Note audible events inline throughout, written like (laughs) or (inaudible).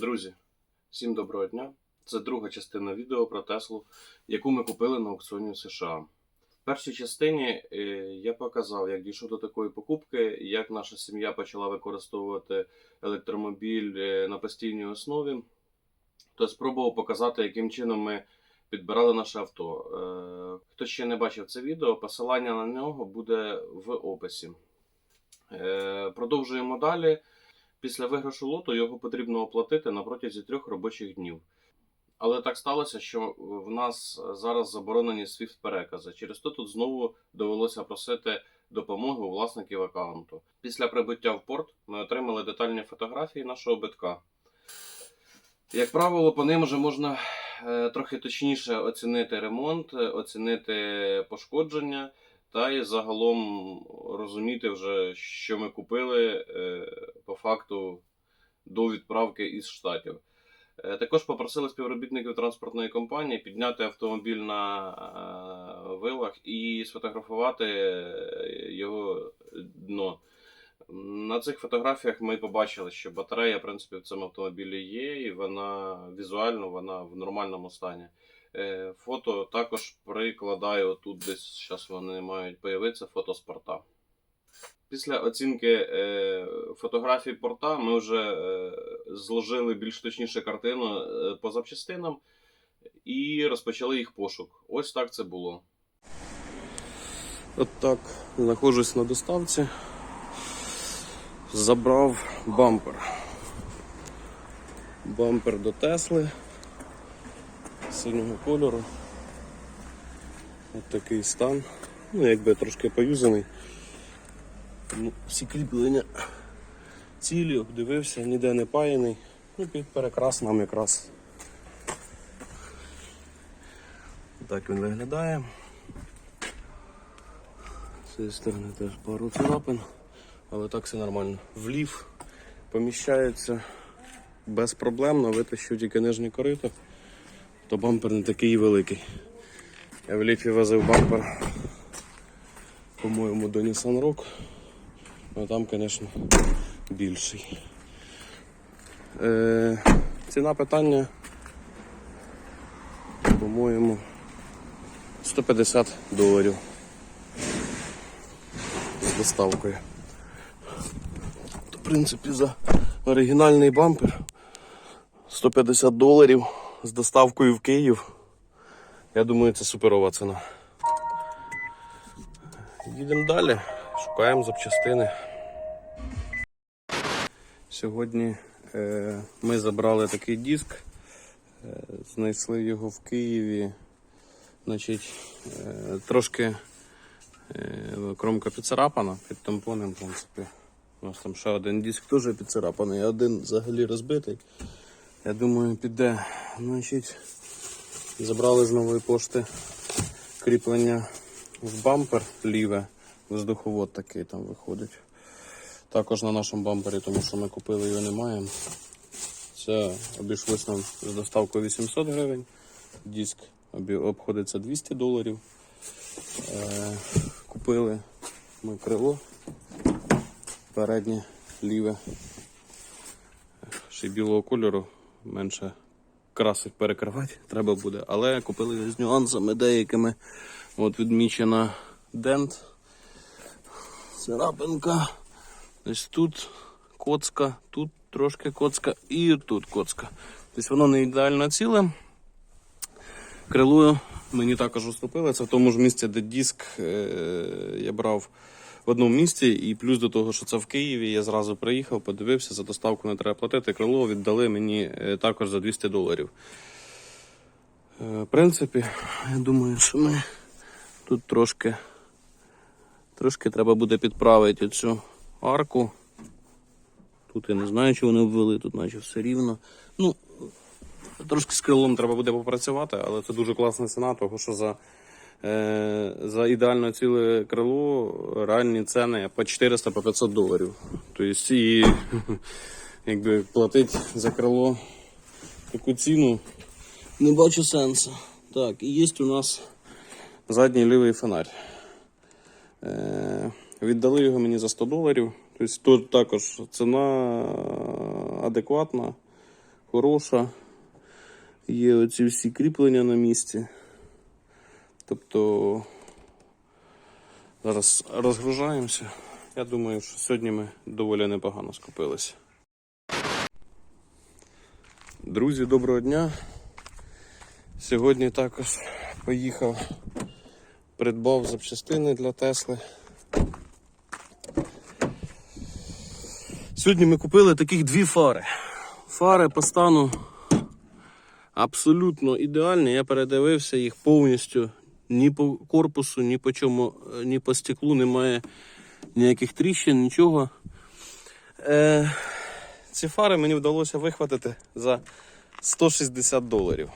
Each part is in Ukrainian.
Друзі, всім доброго дня. Це друга частина відео про Теслу, яку ми купили на аукціоні США. В першій частині е, я показав, як дійшов до такої покупки, як наша сім'я почала використовувати електромобіль е, на постійній основі. То спробував показати, яким чином ми підбирали наше авто. Е, Хто ще не бачив це відео, посилання на нього буде в описі. Продовжуємо далі. Після виграшу лоту його потрібно оплатити на протязі трьох робочих днів. Але так сталося, що в нас зараз заборонені SWIFT перекази. Через то тут знову довелося просити допомоги у власників аккаунту. Після прибуття в порт ми отримали детальні фотографії нашого битка. Як правило, по ним вже можна е, трохи точніше оцінити ремонт, оцінити пошкодження та і загалом розуміти вже, що ми купили е, по факту до відправки із штатів. Е, Також попросили співробітників транспортної компанії підняти автомобіль на е, вилах і сфотографувати його дно. На цих фотографіях ми побачили, що батарея, в принципі, в цьому автомобілі є, і вона візуально вона в нормальному стані. Е, Фото також прикладаю тут десь зараз вони мають появитися фото з порта. Після оцінки е, фотографій порта ми вже е, зложили більш точніше картину по запчастинам і розпочали їх пошук. Ось так це було. От так знаходжусь на доставці. Забрав бампер. Бампер до Тесли синього кольору. Ось такий стан. Ну, якби трошки поюзаний. Ну, всі кріплення цілі, обдивився, ніде не паяний. Ну, перекрас нам якраз. Так він виглядає. З цієї сторони теж пару царапин, але так все нормально. Влів поміщається безпроблемно, витащив тільки нижнє корито, то бампер не такий великий. Я в ліфі возив бампер, по-моєму, до Nissan Rock. Ну там, звісно, більший. Е, ціна питання, по-моєму, 150 доларів з доставкою. В принципі, за оригінальний бампер 150 доларів з доставкою в Київ. Я думаю, це суперова ціна. Їдемо далі, шукаємо запчастини. Сьогодні е, ми забрали такий диск, е, знайшли його в Києві. Значить, е, трошки е, кромка підцарапана під тампоном, в принципі. У нас там ще один диск теж підцарапаний, а один взагалі розбитий. Я думаю, піде. Значить, забрали з нової пошти кріплення в бампер ліве, воздуховод такий там виходить. Також на нашому бампері, тому що ми купили його, не маємо. Це обійшлось нам з доставкою 800 гривень. Диск обходиться 200 доларів. Е, купили ми крило переднє ліве. Ще білого кольору менше красить перекривати (laughs) треба буде, але купили з нюансами деякими. От відмічена дент, царапинка. Ось тут коцка, тут трошки коцка і тут коцка. Тобто воно не ідеально ціле. Крилою мені також уступили. Це в тому ж місці, де диск е, я брав в одному місці. І плюс до того, що це в Києві, я зразу приїхав, подивився, за доставку не треба платити. Крило віддали мені е, також за 200 доларів. Е, в принципі, я думаю, що ми тут трошки, трошки треба буде підправити цю арку. Тут я не знаю, чи вони обвели, тут наче все рівно. Ну, трошки з крилом треба буде попрацювати, але це дуже класна ціна, тому що за, за ідеально ціле крило реальні ціни по 400 по 500 доларів. Тобто і (laughs) якби платити за крило таку ціну не бачу сенсу. Так, і є у нас задній лівий фонарь. Е, віддали його мені за 100 доларів. Тобто тут також ціна адекватна. хороша. Є оці всі кріплення на місці. Тобто зараз розгружаємося. Я думаю, що сьогодні ми доволі непогано скупилися. Друзі, доброго дня. Сьогодні також поїхав, придбав запчастини для Тесли. Сьогодні ми купили таких дві фари. Фари по стану абсолютно ідеальні. Я передивився їх повністю. Ні по корпусу, ні по чому, е, ні по стеклу немає ніяких тріщин, нічого. Е, ці фари мені вдалося вихватити за 160 доларів.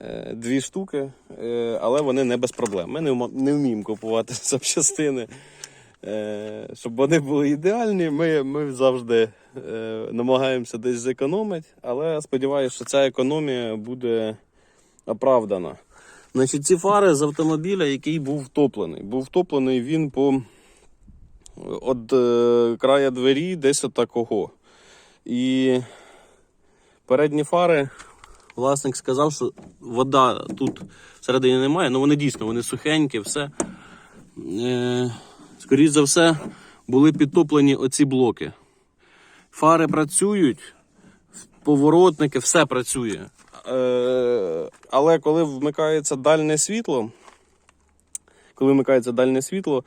Е, Дві штуки, е, але вони не без проблем. Ми не не вміємо купувати (laughs) запчастини. Е, Щоб вони були ідеальні, ми, ми завжди е, намагаємося десь зекономити, але сподіваюся, що ця економія буде оправдана. Значить, ці фари з автомобіля, який був втоплений. Був втоплений він по від е, края двері десь от такого. І передні фари, власник сказав, що вода тут всередині немає, але вони дійсно вони сухенькі, все. Е, скоріше за все, були підтоплені оці блоки. Фари працюють, поворотники, все працює. Е, але коли вмикається дальне світло, коли вмикається дальне світло,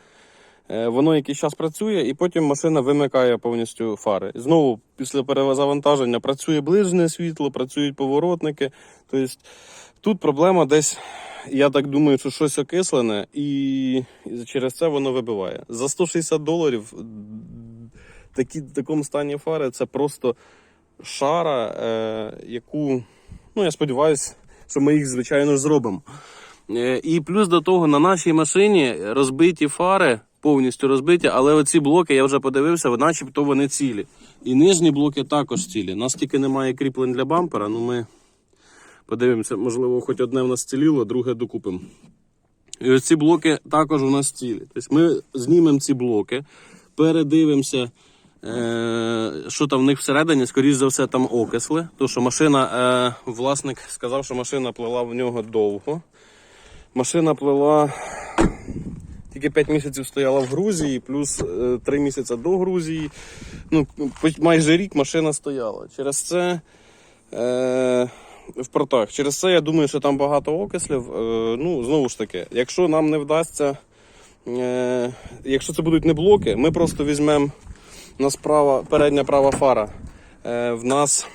е, воно якийсь час працює, і потім машина вимикає повністю фари. Знову після перезавантаження працює ближнє світло, працюють поворотники. Тобто тут проблема десь, я так думаю, що щось окислене, і через це воно вибиває. За 160 доларів такі, в такому стані фари це просто шара, е, яку, ну я сподіваюся, що ми їх, звичайно, зробимо. Е, І плюс до того на нашій машині розбиті фари, повністю розбиті, але оці блоки, я вже подивився, начебто вони цілі. І нижні блоки також цілі. У нас тільки немає кріплень для бампера, ну ми подивимося, можливо, хоч одне в нас ціліло, друге докупимо. І ось ці блоки також у нас цілі. Тобто ми знімемо ці блоки, передивимося, е, що там в них всередині, скоріш за все, там окисли. Тому що машина, е, власник сказав, що машина плила в нього довго. Машина плила тільки 5 місяців стояла в Грузії, плюс 3 місяці до Грузії. Ну, майже рік машина стояла. Через це е, в портах. Через це я думаю, що там багато окислів. Е, ну, знову ж таки, якщо нам не вдасться, е, якщо це будуть не блоки, ми просто візьмемо у нас передня права фара. Е, в нас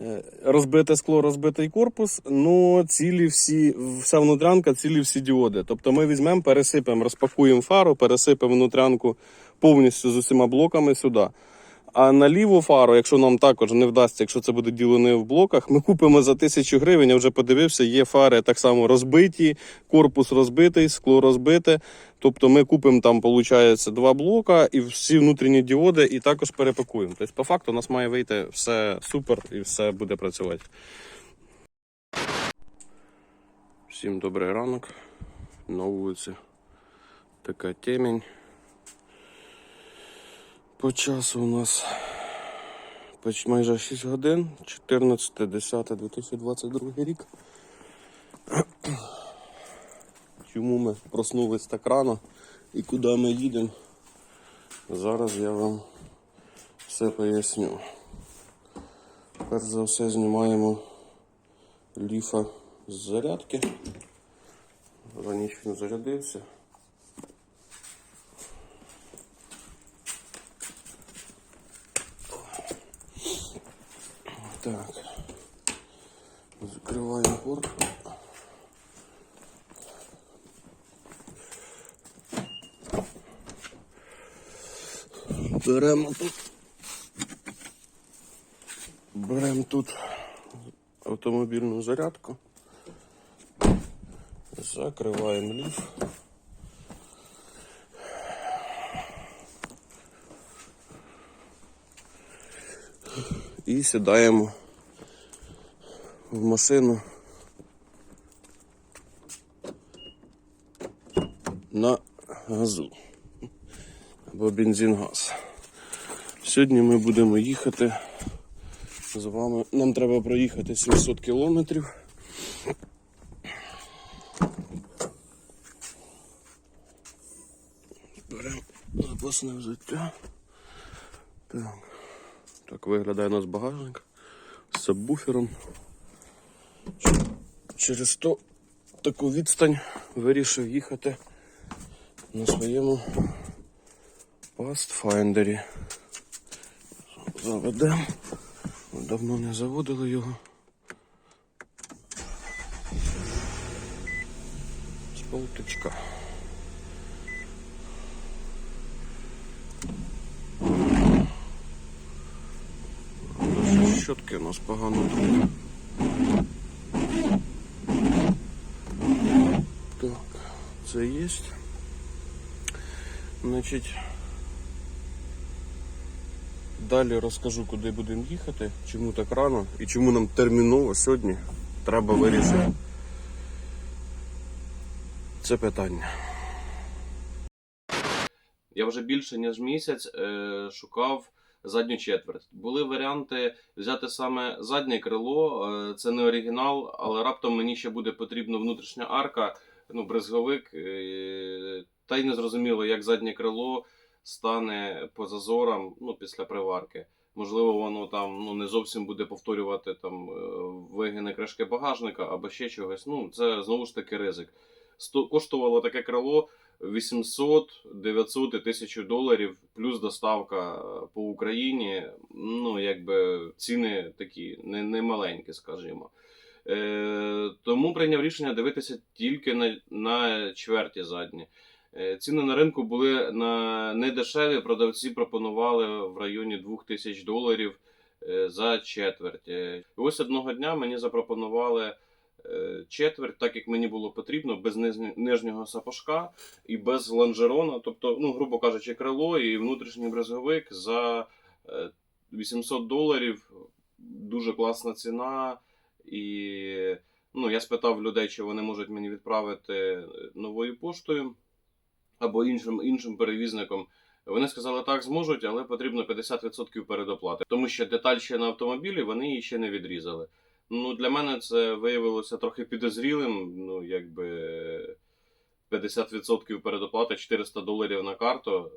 Е, Розбите скло, розбитий корпус, ну цілі всі, вся внутрянка, цілі всі діоди. Тобто ми візьмемо, пересипемо, розпакуємо фару, пересипемо внутрянку повністю з усіма блоками сюди. А на ліву фару, якщо нам також не вдасться, якщо це буде діло в блоках, ми купимо за тисячу гривень. Я вже подивився, є фари так само розбиті, корпус розбитий, скло розбите. Тобто ми купимо там, виходить, два блока і всі внутрішні діоди, і також перепакуємо. Тобто, по факту, у нас має вийти все супер і все буде працювати. Всім добрий ранок. На вулиці така темінь. По часу у нас майже 6 годин, 14.10.2022 рік. (clears throat) Чому ми проснулись так рано і куди ми їдемо? Зараз я вам все поясню. Перш за все знімаємо ліфа з зарядки. Раніше він зарядився. Так. Закриваємо порт. Беремо тут. Беремо тут автомобільну зарядку. Закриваємо ліф. І сідаємо в машину на газу або бензин-газ. Сьогодні ми будемо їхати з вами. Нам треба проїхати 700 кілометрів. Беремо запасне взуття. Так. Так виглядає у нас багажник з сабвуфером. Через то таку відстань вирішив їхати на своєму Pathfinder. Заведемо. Давно не заводили його. З полтичка. Щотки у нас погано тут. Так, це є. Значить, далі розкажу, куди будемо їхати, чому так рано і чому нам терміново сьогодні треба вирішити це питання. Я вже більше ніж місяць е, шукав задню четверть. Були варіанти взяти саме заднє крило, е, це не оригінал, але раптом мені ще буде потрібна внутрішня арка, ну, брезговик. Та й не зрозуміло, як заднє крило стане по зазорам ну, після приварки. Можливо, воно там ну, не зовсім буде повторювати там е, вигини кришки багажника або ще чогось. Ну, це знову ж таки ризик. Сто- коштувало таке крило 800, 900 і 1000 доларів, плюс доставка е, по Україні. Ну, якби ціни такі не, не маленькі, скажімо. Е, тому прийняв рішення дивитися тільки на, на чверті задні. Е, ціни на ринку були на недешеві. Продавці пропонували в районі 2000 доларів е, за четверть. Е, І ось одного дня мені запропонували четверть, так як мені було потрібно, без нижнього сапожка і без лонжерона, тобто, ну, грубо кажучи, крило і внутрішній брезговик за е, 800 доларів. Дуже класна ціна. І ну, я спитав людей, чи вони можуть мені відправити е, новою поштою або іншим, іншим перевізником. Вони сказали, так, зможуть, але потрібно 50% передоплати, тому що деталь ще на автомобілі вони її ще не відрізали. Ну, для мене це виявилося трохи підозрілим. Ну, якби 50% передоплати, 400 доларів на карту.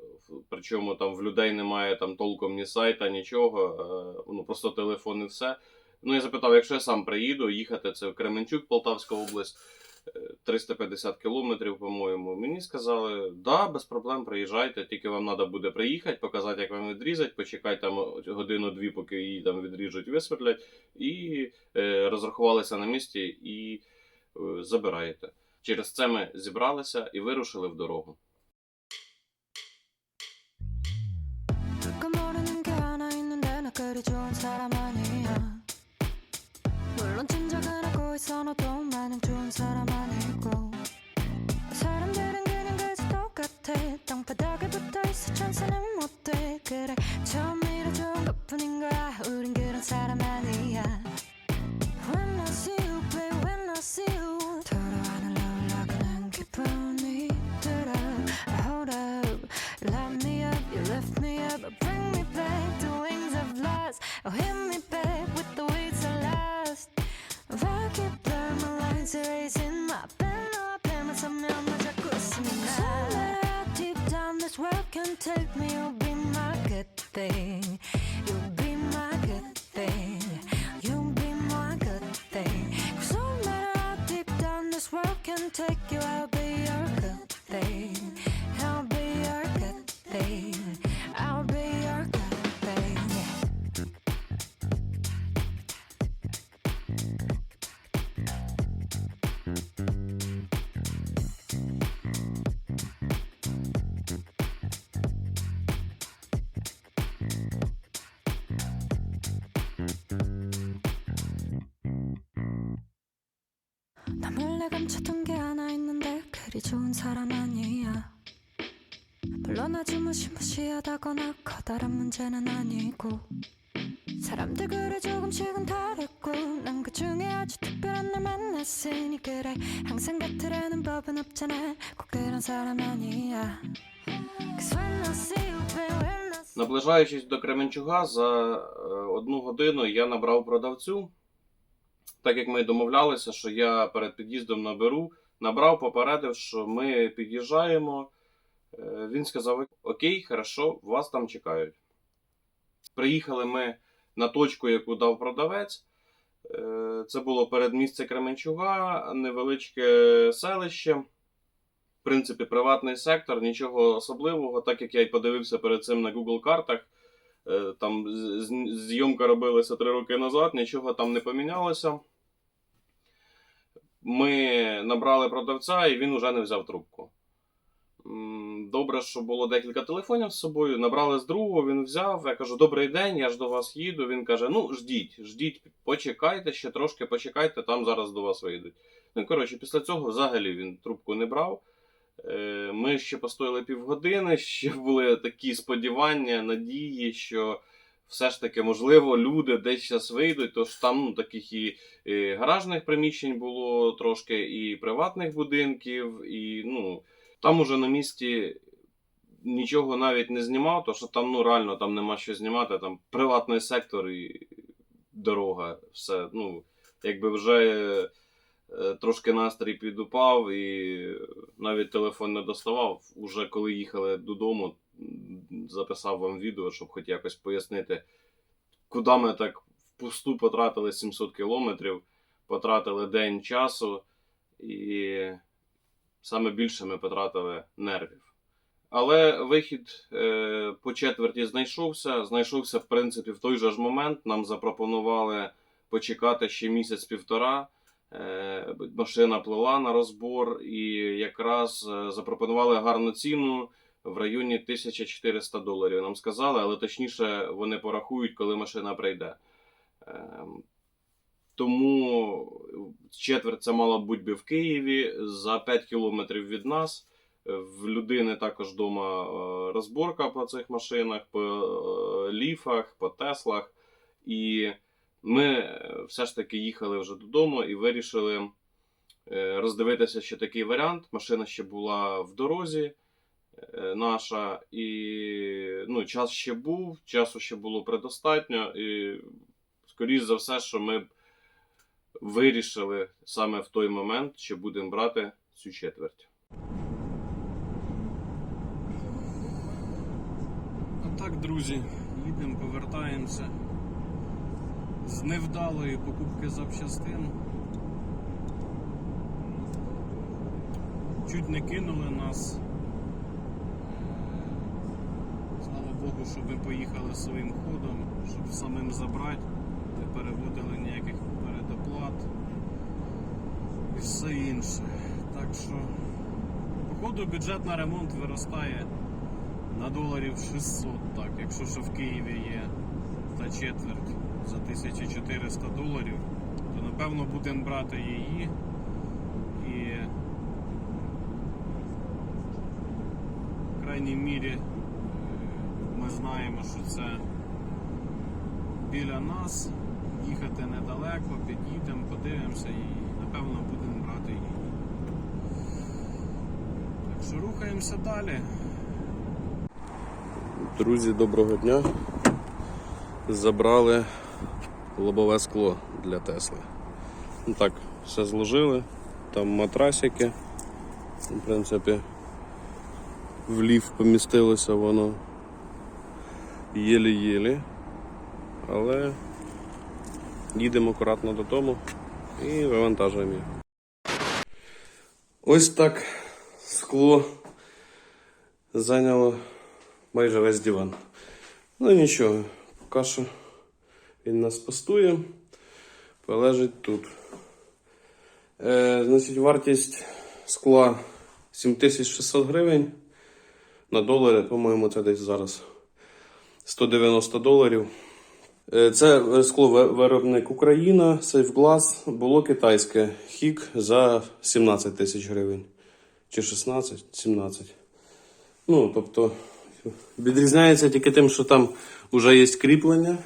Причому там в людей немає там толком ні сайта, нічого. е, Ну просто телефон і все. Ну, я запитав, якщо я сам приїду, їхати це в Кременчук, Полтавська область, 350 кілометрів, по-моєму. Мені сказали, да, без проблем, приїжджайте, тільки вам треба буде приїхати, показати, як вам відрізать, почекай там годину-дві, поки її там відріжуть, висвітлять, і е, розрахувалися на місці і е, забираєте. Через це ми зібралися і вирушили в дорогу. 있어 너도 마냥 좋은 사람 아니고 사람들은 그냥 그저 똑같아. 땅바닥에 붙어있어 천사는 못돼. 그래 처음이라 좋은 것뿐인 거야. 우린 그런 사람 아니야. When I see you babe when I see you. 서로 하늘로 올라가는 기분 take me, you'll be my good thing. You'll be my good thing. You'll be my good thing. So let out deep down, this world can take you, 있는데 그리 좋은 사람 아니야 물론 아주 무시무시하다거나 커다란 문제는 아니고 사람들 그래 조금씩은 다르고 난 그 중에 아주 특별한 날 만났으니 그래 항상 같으라는 법은 없잖아 꼭 그런 사람 아니야 Cause when I see you babe when I Наближаючись до Кременчуга, за е, одну годину я набрав продавцю. Так як ми й домовлялися, що я перед під'їздом наберу, набрав, попередив, що ми під'їжджаємо. Е, Він сказав: Окей, хорошо, вас там чекають. Приїхали ми на точку, яку дав продавець. Е, Це було передмістя Кременчуга, невеличке селище. В принципі, приватний сектор, нічого особливого, так як я й подивився перед цим на Google картах. Е, Там зйомка робилася три роки назад, нічого там не помінялося. Ми набрали продавця, і він уже не взяв трубку. Добре, що було декілька телефонів з собою. Набрали з другого, він взяв. Я кажу: Добрий день, я ж до вас їду. Він каже: Ну, ждіть, ждіть, почекайте, ще трошки почекайте, там зараз до вас вийдуть. Ну, коротше, після цього взагалі він трубку не брав. Е, Ми ще постояли півгодини, ще були такі сподівання, надії, що все ж таки, можливо, люди десь зараз вийдуть. Тож там ну, таких і, і гаражних приміщень було трошки, і приватних будинків, і ну, там уже на місці нічого навіть не знімав, тому що там ну, реально там нема що знімати, там приватний сектор і дорога, все. Ну, якби вже е, трошки настрій підупав і навіть телефон не доставав. Уже коли їхали додому, записав вам відео, щоб хоч якось пояснити, куди ми так впусту потратили 700 кілометрів, потратили день часу, і саме більше ми потратили нервів. Але вихід е, по четверті знайшовся. Знайшовся, в принципі, в той же ж момент. Нам запропонували почекати ще місяць-півтора. Е, машина плила на розбор, і якраз е, запропонували гарну ціну в районі 1400 доларів. Нам сказали, але точніше вони порахують, коли машина прийде. Ем, Тому четверть це мала бути в Києві за 5 кілометрів від нас. В людини також вдома е, розборка по цих машинах, по е, ліфах, по Теслах. І ми е, все ж таки їхали вже додому і вирішили роздивитися ще такий варіант. Машина ще була в дорозі наша, і ну, час ще був, часу ще було предостатньо. І, скоріш за все, що ми вирішили саме в той момент, що будемо брати цю четверть. А так, друзі, їдемо, повертаємося з невдалої покупки запчастин. Чуть не кинули нас. Богу, що ми поїхали своїм ходом, щоб самим забрати, не переводили ніяких передоплат і все інше. Так що, походу, бюджет на ремонт виростає на доларів 600, так, якщо що в Києві є та четверть за 1400 доларів, то напевно будемо брати її і в крайній мірі знаємо, що це біля нас, їхати недалеко, під'їдемо, подивимося і напевно будемо брати її. Так що рухаємося далі. Друзі, доброго дня. Забрали лобове скло для Тесли. Ну так, все зложили. Там матрасики. В принципі, в ліф помістилося воно єлі-єлі. Але їдемо акуратно додому і вивантажуємо їх. Ось так скло зайняло майже весь диван. Ну нічого, поки що він нас пустує, полежить тут. Е, значить, вартість скла 7600 гривень. На долари, по-моєму, це десь зараз 190 доларів. Е, Це е, скло виробник Україна, Сейфглас, було китайське. Хік за 17 тисяч гривень. Чи 16? 17. Ну, тобто, відрізняється тільки тим, що там вже є кріплення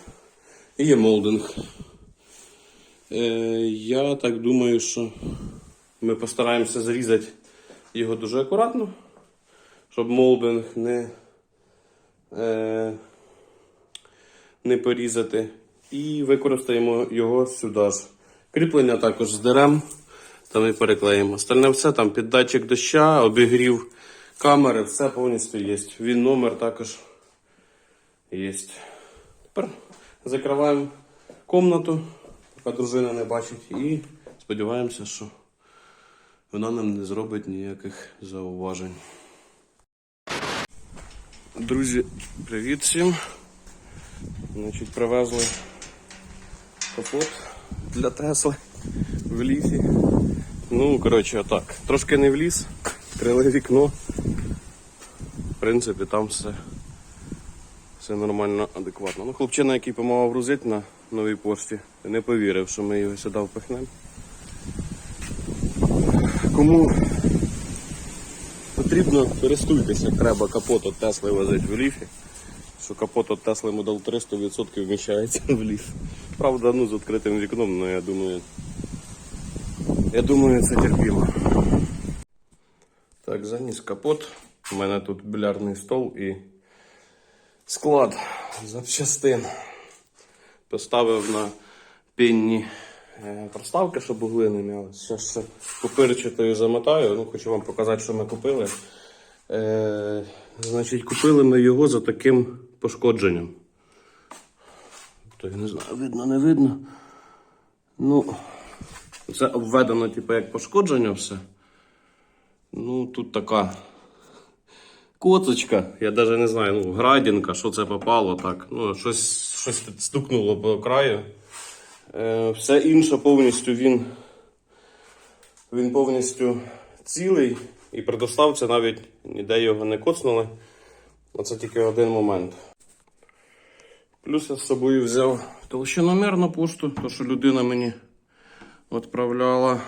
і є молдинг. Е, я так думаю, що ми постараємося зрізати його дуже акуратно, щоб молдинг не, не порізати. І використаємо його сюди ж. Кріплення також здеремо, там і переклеїмо. Остальне все там під датчик доща, обігрів камери, все повністю є. Він номер також є. Тепер закриваємо комнату, поки дружина не бачить, і сподіваємося, що вона нам не зробить ніяких зауважень. Друзі, привіт всім. Значить, привезли капот для Тесли в лісі. Ну, коротше, отак. Трошки не вліз, відкрили вікно. В принципі, там все, все нормально, адекватно. Ну, хлопчина, який допомагав грузити на новій пошті, не повірив, що ми його сюди впихнемо. Кому потрібно, користуйтеся, треба капот Тесли возити в ліфі. Що капот від Тесли Model 3 100% вміщається в ліф. Правда, ну з відкритим вікном, але я думаю. Я думаю, це терпімо. Так, заніс капот. У мене тут білярний стол і склад запчастин. Поставив на пінні е, проставки, щоб угли не м'яли. Зараз ще пупирчатою замотаю. Ну, хочу вам показати, що ми купили. Е, значить, купили ми його за таким пошкодженням. То я не знаю, видно, не видно. Ну, це обведено, типу, як пошкодження все. Ну, тут така коцочка, я навіть не знаю, ну, градінка, що це попало так. Ну, щось, щось стукнуло по краю. Е, все інше повністю він, він повністю цілий. І при доставці навіть ніде його не коцнули. Оце тільки один момент. Плюс я з собою взяв толщиномірну пошту, то що людина мені відправляла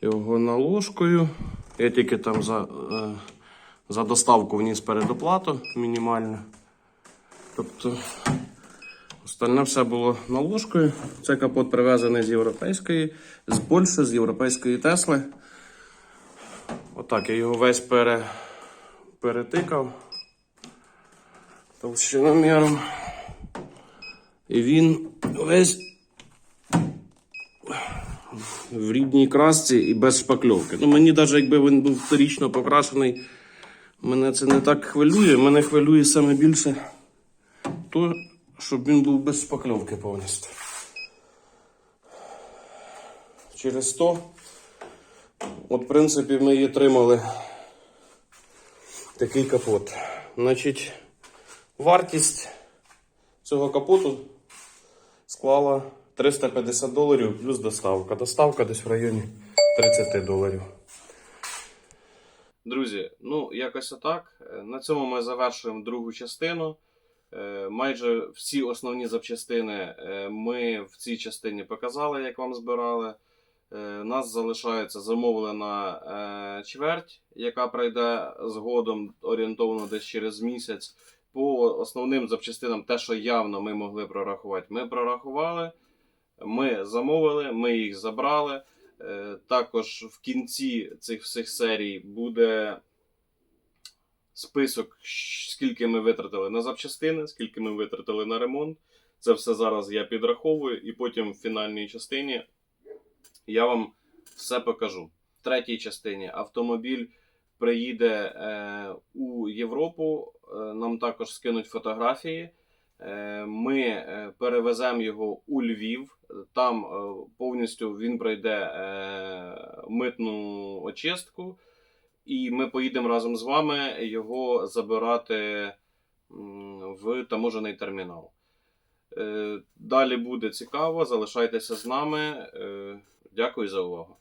його наложкою. Я тільки там за, е, за доставку вніс передоплату мінімальну. Тобто остальне все було наложкою. Це капот привезений з європейської, з Польщі, з європейської Тесли. Отак я його весь пере, перетикав толщиноміром. І він весь в рідній красці і без шпакльовки. Ну, мені навіть якби він був вторічно покрашений, мене це не так хвилює. Мене хвилює саме більше то, щоб він був без шпакльовки повністю. Через то, от, в принципі, ми її тримали такий капот. Значить, вартість цього капоту склала 350 доларів плюс доставка. Доставка десь в районі 30 доларів. Друзі, ну якось отак. Е, На цьому ми завершуємо другу частину. Е, Майже всі основні запчастини е, ми в цій частині показали, як вам збирали. Нас залишається замовлена чверть, яка прийде згодом орієнтовно десь через місяць. По основним запчастинам, те, що явно ми могли прорахувати, ми прорахували. Ми замовили, ми їх забрали. Е, Також в кінці цих всіх серій буде список, скільки ми витратили на запчастини, скільки ми витратили на ремонт. Це все зараз я підраховую, і потім в фінальній частині я вам все покажу. В третій частині автомобіль приїде е, у Європу. Е, нам також скинуть фотографії. Е, Ми е, перевеземо його у Львів. Там повністю він пройде митну очистку, і ми поїдемо разом з вами його забирати в таможений термінал. Далі буде цікаво. Залишайтеся з нами. Дякую за увагу.